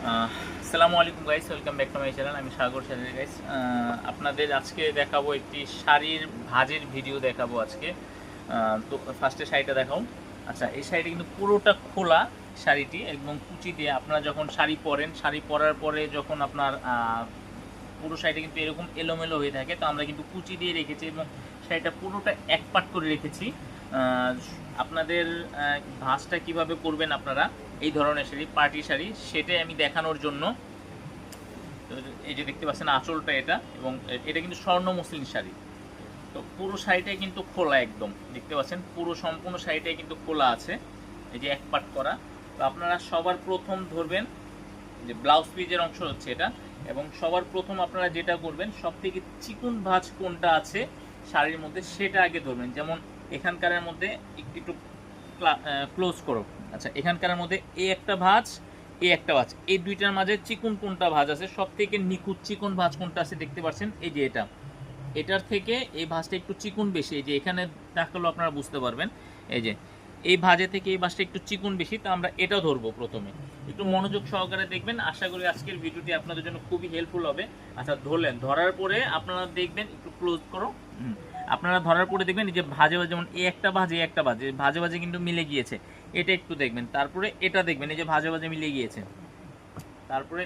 আসসালামু আলাইকুম guys welcome back to my channel আমি সাগর চ্যানেল গাইস আপনাদের আজকে দেখাবো একটি শাড়ির ভাজের ভিডিও দেখাবো আজকে। তো ফার্স্টে শাড়িটা দেখাও। আচ্ছা এই শাড়িটা কিন্তু পুরোটা খোলা শাড়িটি একদম কুচি দিয়ে। আপনারা যখন শাড়ি পরেন, শাড়ি পরার পরে যখন আপনার পুরো শাড়িটা কিন্তু এরকম এলোমেলো হয়ে থাকে, তো আমরা কিন্তু কুচি দিয়ে রেখেছি এবং শাড়িটা পুরোটা এক পাট করে রেখেছি। আপনাদের ভাঁজটা কীভাবে করবেন আপনারা? এই ধরনের শাড়ি, পার্টি শাড়ি, সেটাই আমি দেখানোর জন্য। এই যে দেখতে পাচ্ছেন আঁচলটা এটা, এবং এটা কিন্তু স্বর্ণ মুসলিম শাড়ি। তো পুরো শাড়িটাই কিন্তু খোলা একদম। দেখতে পাচ্ছেন, পুরো সম্পূর্ণ শাড়িটাই কিন্তু খোলা আছে, এই যে এক পাট করা। তো আপনারা সবার প্রথম ধরবেন যে ব্লাউজ পিজের অংশ হচ্ছে এটা, এবং সবার প্রথম আপনারা যেটা করবেন সব থেকে চিকুন ভাঁজ কোনটা আছে শাড়ির মধ্যে, সেটা আগে ধরবেন। যেমন এখানকারের মধ্যে একটু একটু ক্লোজ করো। আচ্ছা এখানকার মধ্যে এ একটা ভাঁজ, এ একটা ভাঁজ। এই দুইটার মাঝে চিকুন কোনটা ভাঁজ আছে? সব থেকে নিখুঁত চিকুন ভাঁজ কোনটা আছে দেখতে পাচ্ছেন? এই যে এটা। এটার থেকে এই ভাঁজটা একটু চিকুন বেশি। এই যে এখানে দেখাল আপনারা বুঝতে পারবেন। এই যে, এই ভাজে থেকে এই ভাঁজটা একটু চিকুন বেশি, তো আমরা এটা ধরবো প্রথমে। একটু মনোযোগ সহকারে দেখবেন। আশা করি আজকের ভিডিওটি আপনাদের জন্য খুবই হেল্পফুল হবে। আচ্ছা ধরলেন। ধরার পরে আপনারা দেখবেন, একটু ক্লোজ করো। আপনারা ধরার পরে দেখবেন, এই যে ভাজে ভাজে, যেমন এ একটা ভাজে একটা ভাজে। ভাজে ভাজে কিন্তু মিলে গিয়েছে। এটা একটু দেখবেন। তারপরে এটা দেখবেন, এই যে ভাজে ভাজে মিলে গিয়েছে। তারপরে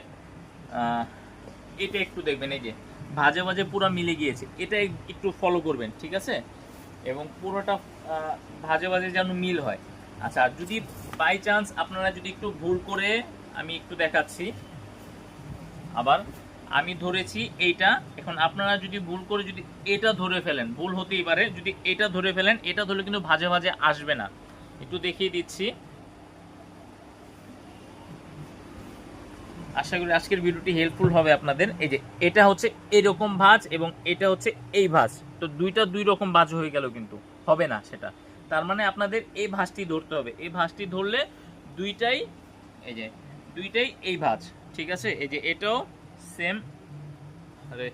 এটা একটু দেখবেন, এই যে ভাজে ভাজে পুরো মিলে গিয়েছে। এটা একটু ফলো করবেন, ঠিক আছে? এবং পুরোটা ভাজে ভাজে যেন মিল হয়। আচ্ছা যদি বাই চান্স আপনারা যদি একটু ভুল করে আমি একটু দেখাচ্ছি। আবার আমি ধরেছি এইটা, এখন আপনারা যদি ভুল করে যদি এটা ধরে ফেলেন, ভুল হতেই পারে, যদি এটা ধরে ফেলেন, এটা ধরলে কিন্তু ভাজে ভাজে আসবে না। একটু দেখিয়ে দিচ্ছি। আশা করি আজকের ভিডিওটি হেল্পফুল হবে আপনাদের। এই যে, এটা হচ্ছে এরকম ভাঁজ এবং এটা হচ্ছে এই ভাঁজ। তো দুইটা দুই রকম ভাঁজ হয়ে গেল কিন্তু, হবে না সেটা। তার মানে আপনাদের এই ভাঁজটি ধরতে হবে। এই ভাঁজটি ধরলে দুইটাই, এই যে, দুইটাই এই ভাঁজ, ঠিক আছে? এই যে, এটাও সেম আরে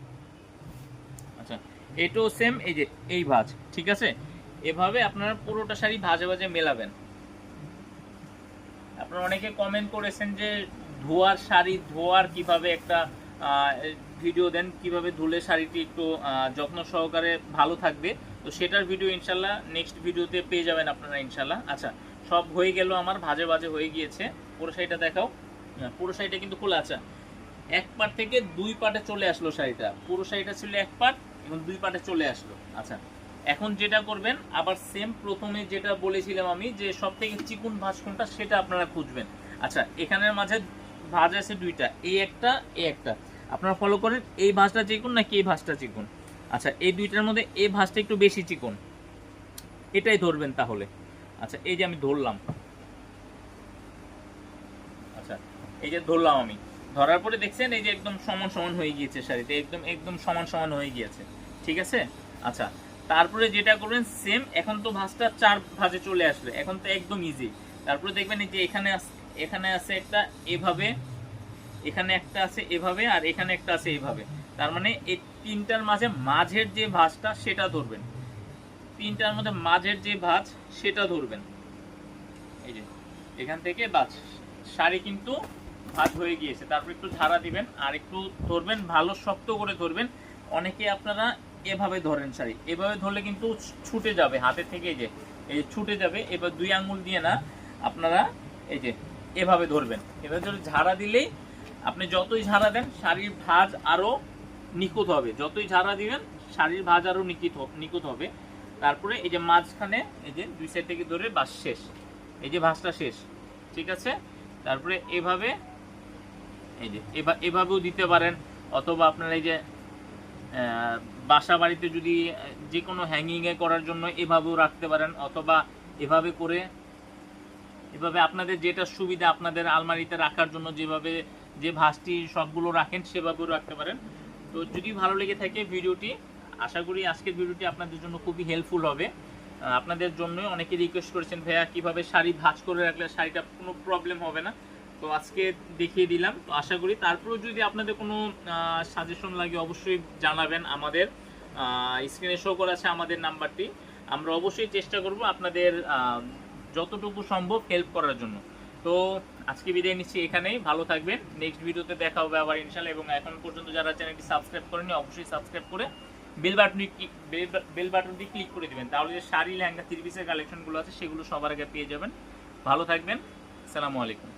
আচ্ছা এটাও সেম এই যে, এই ভাঁজ, ঠিক আছে? এভাবে আপনারা পুরোটা শাড়ি ভাজে ভাজে মেলাবেন। আপনারা অনেকে কমেন্ট করেছেন যে ধোয়ার শাড়ি ধোয়ার কীভাবে একটা ভিডিও দেন কীভাবে ধুলে শাড়িটি একটু যত্ন সহকারে ভালো থাকবে। তো সেটার ভিডিও ইনশাল্লাহ নেক্সট ভিডিওতে পেয়ে যাবেন আপনারা ইনশাল্লাহ। আচ্ছা সব হয়ে গেল আমার ভাজে ভাজে হয়ে গিয়েছে। পুরো শাড়িটা দেখাও। হ্যাঁ, পুরো শাড়িটা কিন্তু খোলা। আছে এক পাট থেকে দুই পাটে চলে আসলো শাড়িটা। পুরো শাড়িটা ছিল এক পাট এবং দুই পাটে চলে আসলো। আচ্ছা এখন যেটা করবেন, আবার সেম প্রথমে যেটা বলেছিলাম আমি, যে সব থেকে চিকুন ভাঁজ কোনটা সেটা আপনারা খুঁজবেন। আচ্ছা এখানের মাঝে ভাঁজ আছে দুইটা, এই একটা এই একটা। আপনারা ফলো করেন, এই ভাঁজটা চিকুন নাকি এই ভাঁজটা চিকুন? আচ্ছা এই দুইটার মধ্যে এই ভাঁজটা একটু বেশি চিকুন। এটাই ধরবেন তাহলে। আচ্ছা এই যে আমি ধরলাম। আচ্ছা এই যে ধরলাম আমি। ধরার পরে দেখছেন, এই যে একদম সমান সমান হয়ে গিয়েছে শাড়িতে একদম একদম সমান সমান হয়ে গিয়েছে। ঠিক আছে? আচ্ছা তারপরে যেটা করবেন সেম এখন তো ভাঁজটা চার ভাঁজে চলে আসবে। এখন তো একদম ইজি তারপরে দেখবেন যে এখানে এখানে আছে একটা এভাবে, এখানে একটা আছে এভাবে, আর এখানে একটা আছে এভাবে। তার মানে এই তিনটার মাঝে মাঝের যে ভাঁজটা, সেটা ধরবেন। তিনটার মধ্যে মাঝের যে ভাঁজ, সেটা ধরবেন। এই যে, এখান থেকে বাস শাড়ি কিন্তু ভাঁজ হয়ে গিয়েছে। তারপর একটু ঝাড়া দিবেন, আর একটু ধরবেন, ভালো শক্ত করে ধরবেন। অনেকে আপনারা এভাবে ধরেন শাড়ি এভাবে ধরলে কিন্তু ছুটে যাবে হাতে থেকে, এই যে এই যে ছুটে যাবে, এবার দুই আঙ্গুল দিয়ে না আপনারা এই যে এভাবে ধরবেন। এভাবে ধরে ঝাড়া দিলেই আপনি যতই ঝাড়া দেন শাড়ির ভাঁজ আরও নিখুঁত হবে। যতই ঝাড়া দিবেন শাড়ির ভাঁজ আরও নিখুঁত হ- নিখুঁত হবে। তারপরে এই যে মাঝখানে, এই যে দুই সাইড থেকে ধরে বাস শেষ। এই যে ভাঁজটা শেষ, ঠিক আছে? তারপরে এভাবে, এই যে এভা- এভাবেও দিতে পারেন, অথবা আপনার এই যে বাসা বাড়িতে যদি যে কোনো হ্যাঙ্গিংয়ে করার জন্য এভাবেও রাখতে পারেন, অথবা এভাবে করে, এভাবে আপনাদের যেটা সুবিধা আপনাদের আলমারিতে রাখার জন্য যেভাবে, যে ভাঁজটি সবগুলো রাখেন সেভাবেও রাখতে পারেন। তো যদি ভালো লেগে থাকে ভিডিওটি, আশা করি আজকের ভিডিওটি আপনাদের জন্য খুবই হেল্পফুল হবে। আপনাদের জন্য অনেকে রিকোয়েস্ট করেছেন, ভাইয়া, কীভাবে শাড়ি ভাঁজ করে রাখলে শাড়িটা কোনো প্রবলেম হবে না? তো আজকে দেখিয়ে দিলাম। তো আশা করি তারপরেও যদি আপনাদের কোনো সাজেশন লাগে অবশ্যই জানাবেন আমাদের। স্ক্রিনে শো করা আছে আমাদের নাম্বারটি। আমরা অবশ্যই চেষ্টা করব আপনাদের যতটুকু সম্ভব হেল্প করার জন্য। তো আজকে বিদায় নিচ্ছি এখানেই। ভালো থাকবেন। নেক্সট ভিডিওতে দেখা হবে আবার ইনশাল্লাহ এবং এখন পর্যন্ত যারা চ্যানেলটি সাবস্ক্রাইব করেনি অবশ্যই সাবস্ক্রাইব করে বেল বাটনটি বেল বাটনটি ক্লিক করে দেবেন। তাহলে যে শাড়ি, লেহেঙ্গা থ্রি পিসের কালেকশনগুলো আছে, সেগুলো সবার আগে পেয়ে যাবেন। ভালো থাকবেন। সালামু আলাইকুম।